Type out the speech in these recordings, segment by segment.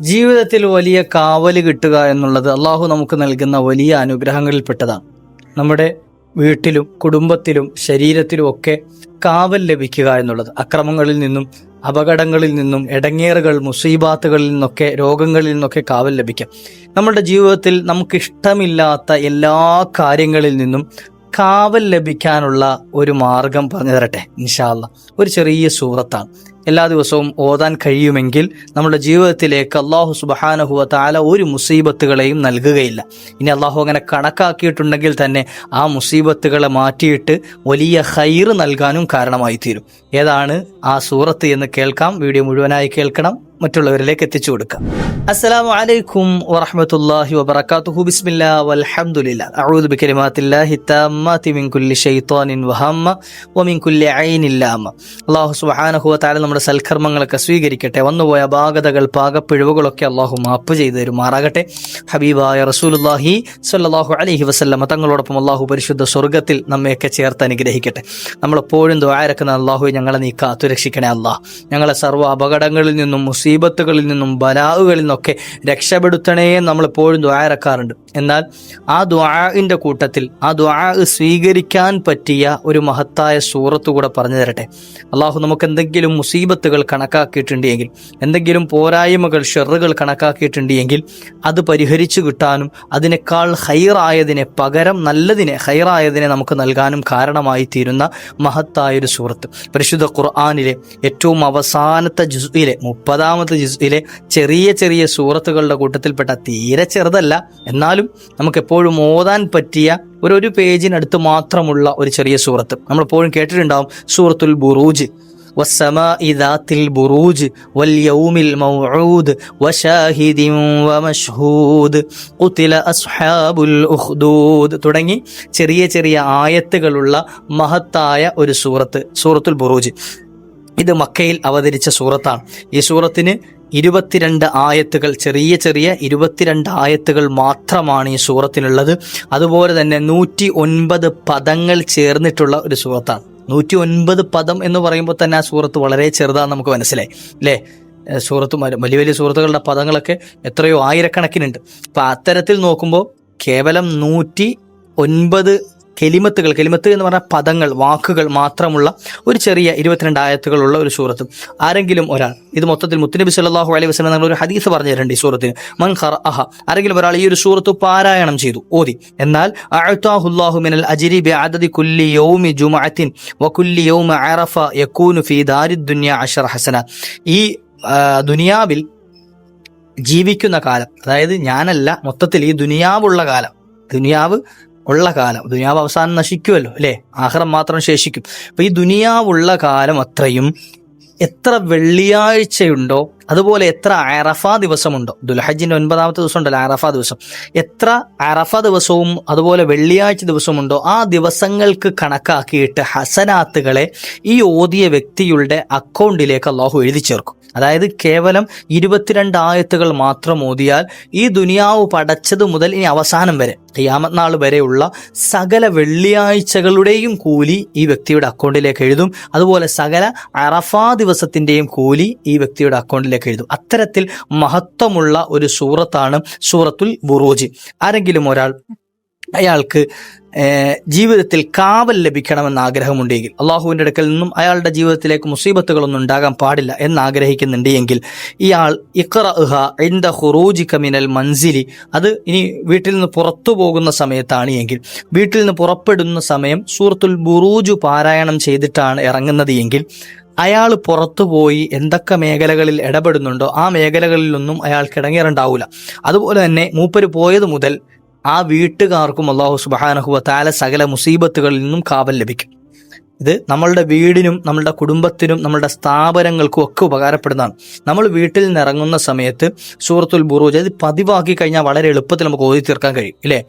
ജീവിതത്തിൽ വലിയ കാവൽ കിട്ടുക എന്നുള്ളത് അള്ളാഹു നമുക്ക് നൽകുന്ന വലിയ അനുഗ്രഹങ്ങളിൽപ്പെട്ടതാണ്. നമ്മുടെ വീട്ടിലും കുടുംബത്തിലും ശരീരത്തിലും ഒക്കെ കാവൽ ലഭിക്കുക എന്നുള്ളത്. അക്രമങ്ങളിൽ നിന്നും അപകടങ്ങളിൽ നിന്നും ഇടങ്ങേറുകൾ മുസീബാത്തുകളിൽ നിന്നൊക്കെ രോഗങ്ങളിൽ നിന്നൊക്കെ കാവൽ ലഭിക്കാം. നമ്മുടെ ജീവിതത്തിൽ നമുക്ക് ഇഷ്ടമില്ലാത്ത എല്ലാ കാര്യങ്ങളിൽ നിന്നും കാവൽ ലഭിക്കാനുള്ള ഒരു മാർഗം പറഞ്ഞു തരട്ടെ ഇൻഷാല്ല ഒരു ചെറിയ സൂറത്താണ്. എല്ലാ ദിവസവും ഓതാൻ കഴിയുമെങ്കിൽ നമ്മുടെ ജീവിതത്തിലേക്ക് അള്ളാഹു സുബഹാനഹുവ താല ഒരു മുസീബത്തുകളെയും നൽകുകയില്ല. ഇനി അള്ളാഹു അങ്ങനെ കണക്കാക്കിയിട്ടുണ്ടെങ്കിൽ തന്നെ ആ മുസീബത്തുകളെ മാറ്റിയിട്ട് വലിയ ഹൈറ് നൽകാനും കാരണമായി തീരും ഏതാണ് ആ സൂറത്ത് എന്ന് കേൾക്കാം. വീഡിയോ മുഴുവനായി കേൾക്കണം. മറ്റുള്ളവരിലേക്ക് എത്തിച്ചു കൊടുക്കാം. അസ്സലാമു അലൈക്കും വറഹ്മത്തുള്ളാഹി വബറകാതുഹു. ബിസ്മില്ലാ അഊദു മിൻ കുല്ലി അല്ലാഹു സുബ്ഹാനഹു വതആല നമ്മുടെ സൽക്കർമ്മങ്ങളൊക്കെ സ്വീകരിക്കട്ടെ. വന്നുപോയ അപാകതകൾ പാകപ്പിഴവുകളൊക്കെ അള്ളാഹു മാപ്പ് ചെയ്തു തരുമാറാകട്ടെ. ഹബീബായ റസൂലുള്ളാഹി സ്വല്ലല്ലാഹു അലൈഹി വസല്ലമ തങ്ങളോടൊപ്പം അള്ളാഹു പരിശുദ്ധ സ്വർഗത്തിൽ നമ്മയൊക്കെ ചേർത്ത് അനുഗ്രഹിക്കട്ടെ. നമ്മളെപ്പോഴും ദ്വാരക്കുന്ന അള്ളാഹു ഞങ്ങളെ നീ കാത്തുരക്ഷിക്കണേ അള്ളാഹ്. ഞങ്ങളെ സർവ അപകടങ്ങളിൽ നിന്നും മുസീബത്തുകളിൽ നിന്നും ബലാവുകളിൽ നിന്നൊക്കെ രക്ഷപ്പെടുത്തണേ എന്ന് ദ്വാ ദ്വാരക്കാറുണ്ട് എന്നാൽ ആ ദ്വാഇന്റെ കൂട്ടത്തിൽ ആ ദ്വാ സ്വീകരിക്കാൻ പറ്റിയ ഒരു മഹത്തായ സൂറത്ത് കൂടെ പറഞ്ഞു തരട്ടെ. അള്ളാഹു നമുക്ക് എന്തെങ്കിലും മുസീബത്തുകൾ കണക്കാക്കിയിട്ടുണ്ടെങ്കിൽ എന്തെങ്കിലും പോരായ്മകൾ ഷെറുകൾ കണക്കാക്കിയിട്ടുണ്ടെങ്കിൽ അത് പരിഹരിച്ചു കിട്ടാനും അതിനേക്കാൾ ഹൈറായതിനെ പകരം നല്ലതിനെ ഹൈറായതിനെ നമുക്ക് നൽകാനും കാരണമായി തീരുന്ന മഹത്തായൊരു സൂറത്ത്. പരിശുദ്ധ ഖുർആാനിലെ ഏറ്റവും അവസാനത്തെ ജുസ്ഇലെ മുപ്പതാമത്തെ ജുസ്ഇലെ ചെറിയ ചെറിയ സൂറത്തുകളുടെ കൂട്ടത്തിൽപ്പെട്ട തീരെ ചെറുതല്ല എന്നാലും നമുക്ക് എപ്പോഴും ഓതാൻ പറ്റിയ ഒരു ഒരു പേജിനടുത്ത് മാത്രമുള്ള ഒരു ചെറിയ സൂറത്ത് നമ്മളെപ്പോഴും കേട്ടിട്ടുണ്ടാവും സൂറത്തുൽ ബുറൂജ് والسماء ذات البروج واليوم الموعود وشاهد ومشهود قتل أصحاب الأخدود തുടങ്ങി ചെറിയ ചെറിയ ആയത്തുകളുള്ള മഹത്തായ ഒരു സൂറത്ത് സൂറത്തുൽ ബുറൂജ് ഇത് മക്കയിൽ അവതരിച്ച സൂറത്താണ്. ഈ സൂറത്തിന് ഇരുപത്തിരണ്ട് ആയത്തുകൾ ചെറിയ ചെറിയ ഇരുപത്തിരണ്ട് ആയത്തുകൾ മാത്രമാണ് ഈ സൂറത്തിനുള്ളത് അതുപോലെ തന്നെ നൂറ്റി ഒൻപത് പദങ്ങൾ ചേർന്നിട്ടുള്ള ഒരു സൂറത്താണ്. നൂറ്റി ഒൻപത് പദം എന്ന് പറയുമ്പോൾ തന്നെ ആ സൂറത്ത് വളരെ ചെറുതാണ് നമുക്ക് മനസ്സിലായി അല്ലേ? സൂറത്ത് വലിയ വലിയ സൂറത്തുകളുടെ പദങ്ങളൊക്കെ എത്രയോ ആയിരക്കണക്കിനുണ്ട്. അപ്പം അത്തരത്തിൽ നോക്കുമ്പോൾ കേവലം നൂറ്റി ഒൻപത് കെലിമത്തുകൾ കെലിമത്ത് എന്ന് പറഞ്ഞ പദങ്ങൾ വാക്കുകൾ മാത്രമുള്ള ഒരു ചെറിയ ഇരുപത്തിരണ്ട് ആയത്തുകളുള്ള ഒരു സൂറത്ത്. ആരെങ്കിലും ഒരാൾ ഇത് മൊത്തത്തിൽ മുത്തുനബി സല്ലല്ലാഹു അലൈഹി വസല്ലം നമ്മൾ ഒരു ഹദീസ് പറഞ്ഞു തരണ്ട് ഈ സൂറത്തിന്. മൻ അഹ ആരെങ്കിലും ഒരാൾ ഈ ഒരു സൂറത്ത് പാരായണം ചെയ്തു ഓതി. എന്നാൽ മിനൽ കുല്ലി യൗമി ജുമഅത്തിൻ വകുല്ലി യൗമ അറഫ യകൂനു ഫീ ദുനിയ അശറ ഹസന. ഈ ദുനിയാവിൽ ജീവിക്കുന്ന കാലം അതായത് ഞാനല്ല മൊത്തത്തിൽ ഈ ദുനിയാവുള്ള കാലം ദുനിയാവ് ഉള്ള കാലം ദുനിയാവ് അവസാനം നശിക്കുമല്ലോ അല്ലേ? ആഹ്റം മാത്രം ശേഷിക്കും. അപ്പൊ ഈ ദുനിയാവുള്ള കാലം അത്രയും എത്ര വെള്ളിയാഴ്ചയുണ്ടോ അതുപോലെ എത്ര അറഫ ദിവസമുണ്ടോ? ദുൽഹജിന്റെ ഒൻപതാമത്തെ ദിവസം ഉണ്ടല്ലോ അറഫ ദിവസം. എത്ര അറഫ ദിവസവും അതുപോലെ വെള്ളിയാഴ്ച ദിവസമുണ്ടോ? ആ ദിവസങ്ങൾക്ക് കണക്കാക്കിയിട്ട് ഹസനാത്തുകളെ ഈ ഓതിയ വ്യക്തിയുടെ അക്കൗണ്ടിലേക്ക് അള്ളാഹു എഴുതി ചേർക്കും. അതായത് കേവലം ഇരുപത്തിരണ്ട് ആയത്തുകൾ മാത്രം ഓതിയാൽ ഈ ദുനിയാവ് പടച്ചത് മുതൽ ഇനി അവസാനം വരെ നാൾ വരെയുള്ള സകല വെള്ളിയാഴ്ചകളുടെയും കൂലി ഈ വ്യക്തിയുടെ അക്കൗണ്ടിലേക്ക് എഴുതും. അതുപോലെ സകല അറഫാ ദിവസത്തിന്റെയും കൂലി ഈ വ്യക്തിയുടെ അക്കൗണ്ടിലേക്ക് എഴുതും. അത്തരത്തിൽ മഹത്വമുള്ള ഒരു സൂറത്താണ് സൂറത്തുൽ ബുറൂജ്. ആരെങ്കിലും ഒരാൾ അയാൾക്ക് ജീവിതത്തിൽ കാവൽ ലഭിക്കണമെന്ന് ആഗ്രഹമുണ്ടെങ്കിൽ അള്ളാഹുവിന്റെ അടുക്കൽ നിന്നും അയാളുടെ ജീവിതത്തിലേക്ക് മുസീബത്തുകളൊന്നും ഉണ്ടാകാൻ പാടില്ല എന്ന് ആഗ്രഹിക്കുന്നുണ്ട് എങ്കിൽ ഇയാൾ ഇഖ്റഅഹ ഇൻദ ഹുറൂജി കമിനൽ മൻസിലി അത് ഇനി വീട്ടിൽ നിന്ന് പുറത്തു പോകുന്ന സമയത്താണ് എങ്കിൽ വീട്ടിൽ നിന്ന് പുറപ്പെടുന്ന സമയം സൂറത്തുൽ ബുറൂജു പാരായണം ചെയ്തിട്ടാണ് ഇറങ്ങുന്നത് എങ്കിൽ അയാൾ പുറത്തു പോയി എന്തൊക്കെ മേഖലകളിൽ ഇടപെടുന്നുണ്ടോ ആ മേഖലകളിലൊന്നും അയാൾക്ക് ഇടങ്ങേറുണ്ടാവില്ല അതുപോലെ തന്നെ മൂപ്പര് പോയത് മുതൽ ആ വീട്ടുകാർക്കും അള്ളാഹു സുബാനഹുവ താല സകല മുസീബത്തുകളിൽ നിന്നും കാവൽ ലഭിക്കും. ഇത് നമ്മളുടെ വീടിനും നമ്മളുടെ കുടുംബത്തിനും നമ്മളുടെ സ്ഥാപനങ്ങൾക്കും ഒക്കെ ഉപകാരപ്പെടുന്നതാണ്. നമ്മൾ വീട്ടിൽ നിന്ന് ഇറങ്ങുന്ന സമയത്ത് സൂറത്തുൽ ബുറൂജ് അത് പതിവാക്കി കഴിഞ്ഞാൽ വളരെ എളുപ്പത്തിൽ നമുക്ക് ഓതി തീർക്കാൻ കഴിയും ഇല്ലേ?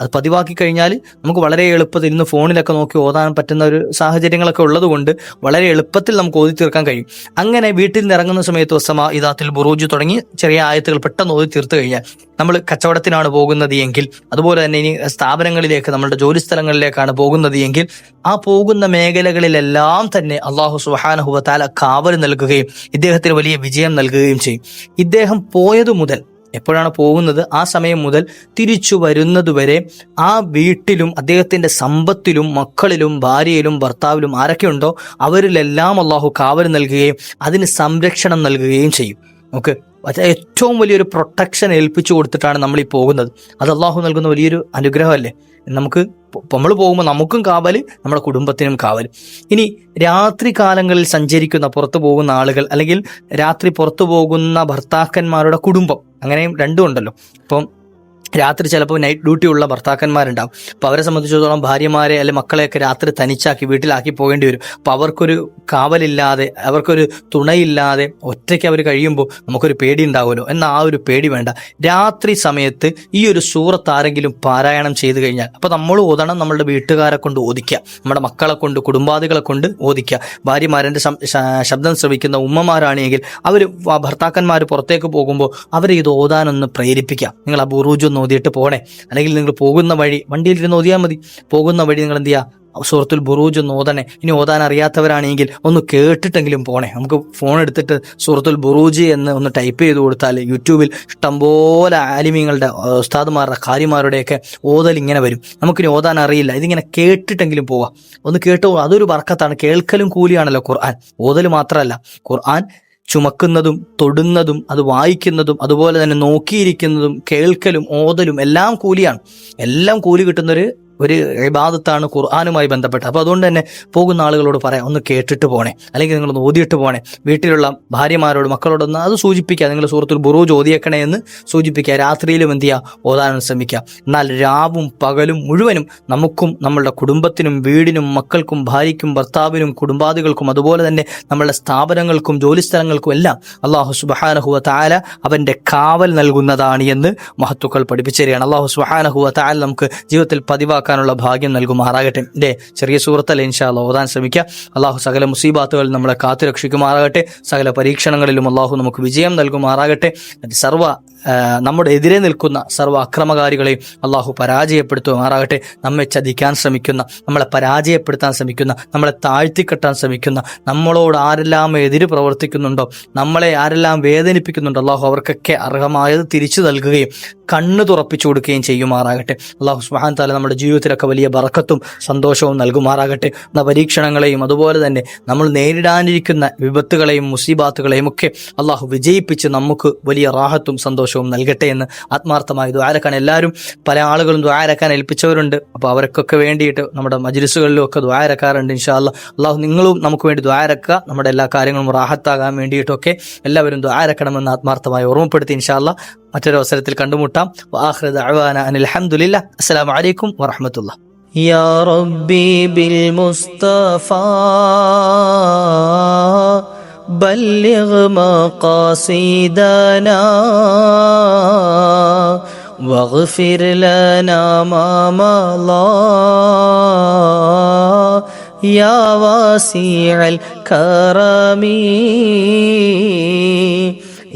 അത് പതിവാക്കി കഴിഞ്ഞാൽ നമുക്ക് വളരെ എളുപ്പത്തിൽ ഇന്ന് ഫോണിലൊക്കെ നോക്കി ഓതാൻ പറ്റുന്ന ഒരു സാഹചര്യങ്ങളൊക്കെ ഉള്ളതുകൊണ്ട് വളരെ എളുപ്പത്തിൽ നമുക്ക് ഓതി തീർക്കാൻ കഴിയും. അങ്ങനെ വീട്ടിൽ നിന്ന് ഇറങ്ങുന്ന സമയത്ത് ഒസമ ഇദാത്തിൽ ബുറൂജ് തുടങ്ങി ചെറിയ ആയത്തുകൾ പെട്ടെന്ന് ഓതി തീർത്തു കഴിഞ്ഞാൽ നമ്മൾ കച്ചവടത്തിനാണ് പോകുന്നത് എങ്കിൽ അതുപോലെ തന്നെ ഇനി സ്ഥാപനങ്ങളിലേക്ക് നമ്മളുടെ ജോലി സ്ഥലങ്ങളിലേക്കാണ് പോകുന്നത് എങ്കിൽ ആ പോകുന്ന മേഖല മേഖലകളിലെല്ലാം തന്നെ അള്ളാഹു സുബാനഹുവ താല കാവൽ നൽകുകയും ഇദ്ദേഹത്തിന് വലിയ വിജയം നൽകുകയും ചെയ്യും. ഇദ്ദേഹം പോയതു മുതൽ എപ്പോഴാണ് പോകുന്നത്? ആ സമയം മുതൽ തിരിച്ചു വരുന്നതുവരെ ആ വീട്ടിലും അദ്ദേഹത്തിന്റെ സമ്പത്തിലും മക്കളിലും ഭാര്യയിലും ഭർത്താവിലും ആരൊക്കെയുണ്ടോ അവരിലെല്ലാം അള്ളാഹു കാവൽ നൽകുകയും അതിന് സംരക്ഷണം നൽകുകയും ചെയ്യും. അത് ഏറ്റവും വലിയൊരു പ്രൊട്ടക്ഷൻ ഏൽപ്പിച്ചു കൊടുത്തിട്ടാണ് നമ്മൾ ഈ പോകുന്നത്. അത് അള്ളാഹു നൽകുന്ന വലിയൊരു അനുഗ്രഹമല്ലേ? നമുക്ക് നമ്മൾ പോകുമ്പോൾ നമുക്കും കാവൽ നമ്മുടെ കുടുംബത്തിനും കാവൽ ഇനി രാത്രി കാലങ്ങളിൽ സഞ്ചരിക്കുന്ന പുറത്തു പോകുന്ന ആളുകൾ അല്ലെങ്കിൽ രാത്രി പുറത്തു പോകുന്ന ഭർത്താക്കന്മാരുടെ കുടുംബം അങ്ങനെയും രണ്ടും ഉണ്ടല്ലോ. അപ്പം രാത്രി ചിലപ്പോൾ നൈറ്റ് ഡ്യൂട്ടി ഉള്ള ഭർത്താക്കന്മാരുണ്ടാവും. അപ്പോൾ അവരെ സംബന്ധിച്ചിടത്തോളം ഭാര്യമാരെ അല്ലെ മക്കളെയൊക്കെ രാത്രി തനിച്ചാക്കി വീട്ടിലാക്കി പോകേണ്ടി വരും. അപ്പോൾ അവർക്കൊരു കാവലില്ലാതെ അവർക്കൊരു തുണയില്ലാതെ ഒറ്റയ്ക്ക് അവർ കഴിയുമ്പോൾ നമുക്കൊരു പേടി ഉണ്ടാവുമല്ലോ. എന്നാൽ ആ ഒരു പേടി വേണ്ട. രാത്രി സമയത്ത് ഈ ഒരു സൂറത്ത് ആരെങ്കിലും പാരായണം ചെയ്തു കഴിഞ്ഞാൽ അപ്പോൾ നമ്മൾ ഓതണം നമ്മളുടെ വീട്ടുകാരെ കൊണ്ട് ഓദിക്കുക. നമ്മുടെ മക്കളെ കൊണ്ട് കുടുംബാദികളെ കൊണ്ട് ഓദിക്കുക. ഭാര്യമാരന്റെ ശബ്ദം ശ്രവിക്കുന്ന ഉമ്മമാരാണെങ്കിൽ അവർ ഭർത്താക്കന്മാർ പുറത്തേക്ക് പോകുമ്പോൾ അവരെ ഇത് ഓതാനൊന്ന് പ്രേരിപ്പിക്കുക. നിങ്ങൾ ആ ബുറൂജ് ഒന്ന് ഓതിയിട്ട് പോകണേ. അല്ലെങ്കിൽ നിങ്ങൾ പോകുന്ന വഴി വണ്ടിയിൽ ഇരുന്ന് ഓതിയാൽ മതി. പോകുന്ന വഴി നിങ്ങൾ എന്ത് ചെയ്യുക? സൂറത്തുൽ ബുറൂജ് ഒന്ന് ഓതണേ. ഇനി ഓതാൻ അറിയാത്തവരാണെങ്കിൽ ഒന്ന് കേട്ടിട്ടെങ്കിലും പോണേ നമുക്ക് ഫോൺ എടുത്തിട്ട് സൂറത്തുൽ ബുറൂജ് എന്ന് ഒന്ന് ടൈപ്പ് ചെയ്ത് കൊടുത്താൽ യൂട്യൂബിൽ ഇഷ്ടംപോലെ ആലിമീങ്ങളുടെ ഉസ്താദുമാരുടെ കാര്യമാരുടെയൊക്കെ ഓതൽ ഇങ്ങനെ വരും. നമുക്കിനി ഓതാൻ അറിയില്ല. ഇതിങ്ങനെ കേട്ടിട്ടെങ്കിലും പോവാം. ഒന്ന് കേട്ടോ അതൊരു വർക്കത്താണ്. കേൾക്കലും കൂലിയാണല്ലോ ഖുർആൻ. ഓതൽ മാത്രമല്ല. ഖുർആൻ ചുമക്കുന്നതും തൊടുന്നതും അത് വായിക്കുന്നതും അതുപോലെ തന്നെ നോക്കിയിരിക്കുന്നതും കേൾക്കലും ഓതലും എല്ലാം കൂലിയാണ്. എല്ലാം കൂലി കിട്ടുന്നൊരു ഒരു ഇബാദത്താണ് ഖുർആാനുമായി ബന്ധപ്പെട്ട്. അപ്പോൾ അതുകൊണ്ട് തന്നെ പോകുന്ന ആളുകളോട് പറയാം ഒന്ന് കേട്ടിട്ട് പോണേ. അല്ലെങ്കിൽ നിങ്ങളൊന്ന് ഓതിയിട്ട് പോണേ. വീട്ടിലുള്ള ഭാര്യമാരോട് മക്കളോടൊന്ന് അത് സൂചിപ്പിക്കുക. നിങ്ങൾ സുഹൃത്തുൽ ബുറൂജ് ഓതിയേക്കണേ എന്ന് സൂചിപ്പിക്കുക. രാത്രിയിലും എന്ത് ചെയ്യുക? ഓതാനും ശ്രമിക്കുക. എന്നാൽ രാവും പകലും മുഴുവനും നമുക്കും നമ്മളുടെ കുടുംബത്തിനും വീടിനും മക്കൾക്കും ഭാര്യയ്ക്കും ഭർത്താവിനും കുടുംബാദികൾക്കും അതുപോലെ തന്നെ നമ്മളുടെ സ്ഥാപനങ്ങൾക്കും ജോലിസ്ഥലങ്ങൾക്കും എല്ലാം അള്ളാഹു സുബഹാനഹുവ താല അവന്റെ കാവൽ നൽകുന്നതാണ് എന്ന് മഹത്തുക്കൾ പഠിപ്പിച്ചു തരികയാണ്. അള്ളാഹു സുബഹാനഹുവ താല നമുക്ക് ജീവിതത്തിൽ പതിവാക്കുക മനസ്സിലാക്കാനുള്ള ഭാഗ്യം നൽകുമാറാകട്ടെ. എന്റെ ചെറിയ സുഹൃത്തല്ല ഇൻഷാല്ല ഓതാൻ ശ്രമിക്കുക അള്ളാഹു സകല മുസീബാത്തുകളിൽ നമ്മളെ കാത്തുരക്ഷിക്കുമാറാകട്ടെ സകല പരീക്ഷണങ്ങളിലും അള്ളാഹു നമുക്ക് വിജയം നൽകുമാറാകട്ടെ. സർവ നമ്മുടെ എതിരെ നിൽക്കുന്ന സർവ അക്രമകാരികളെയും അള്ളാഹു പരാജയപ്പെടുത്തുമാറാകട്ടെ. നമ്മെ ചതിക്കാൻ ശ്രമിക്കുന്ന നമ്മളെ പരാജയപ്പെടുത്താൻ ശ്രമിക്കുന്ന നമ്മളെ താഴ്ത്തിക്കെട്ടാൻ ശ്രമിക്കുന്ന നമ്മളോട് ആരെല്ലാം എതിര് പ്രവർത്തിക്കുന്നുണ്ടോ നമ്മളെ ആരെല്ലാം വേദനിപ്പിക്കുന്നുണ്ടോ അള്ളാഹു അവർക്കൊക്കെ അർഹമായത് തിരിച്ചു നൽകുകയും കണ്ണ് തുറപ്പിച്ചു കൊടുക്കുകയും ചെയ്യുമാറാകട്ടെ. അള്ളാഹു സുഹാൻ താല നമ്മുടെ ജീവിതത്തിലൊക്കെ വലിയ ബറക്കത്തും സന്തോഷവും നൽകുമാറാകട്ടെ. എന്ന പരീക്ഷണങ്ങളെയും അതുപോലെ തന്നെ നമ്മൾ നേരിടാനിരിക്കുന്ന വിപത്തുകളെയും മുസീബാത്തുകളെയും ഒക്കെ അള്ളാഹു വിജയിപ്പിച്ച് നമുക്ക് വലിയ റാഹത്തും സന്തോഷവും നൽകട്ടെ എന്ന് ആത്മാർത്ഥമായി ദ്വാരക്കാൻ എല്ലാവരും പല ആളുകളും ദ്വാരക്കാൻ ഏൽപ്പിച്ചവരുണ്ട്. അപ്പോൾ അവർക്കൊക്കെ വേണ്ടിയിട്ട് നമ്മുടെ മജിലിസുകളിലും ഒക്കെ ദ്വാരക്കാറുണ്ട് ഇൻഷാല്ല അള്ളാഹു നിങ്ങളും നമുക്ക് വേണ്ടി ദ്വാരക്കുക നമ്മുടെ എല്ലാ കാര്യങ്ങളും റാഹത്താകാൻ വേണ്ടിയിട്ടൊക്കെ എല്ലാവരും ദ്വാരക്കണമെന്ന് ആത്മാർത്ഥമായി ഓർമ്മപ്പെടുത്തി ഇൻഷാല്ല മറ്റൊരു അവസരത്തിൽ കണ്ടുമുട്ടാം അലഹമുല്ല അസ്സലാമു അലൈക്കും വറഹമത്തുള്ള يا ربي بالمصطفى بلغ مقاصدنا واغفر لنا ما مضى يا واسع الكرم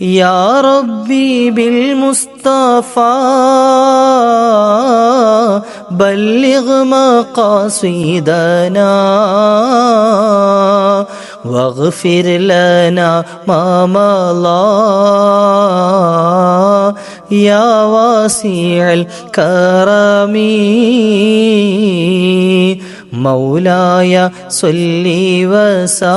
يا ربي بالمصطفى بلغ مقاصدنا واغفر لنا ما مضى. يا واسع الكرم مولاي صل وسلم.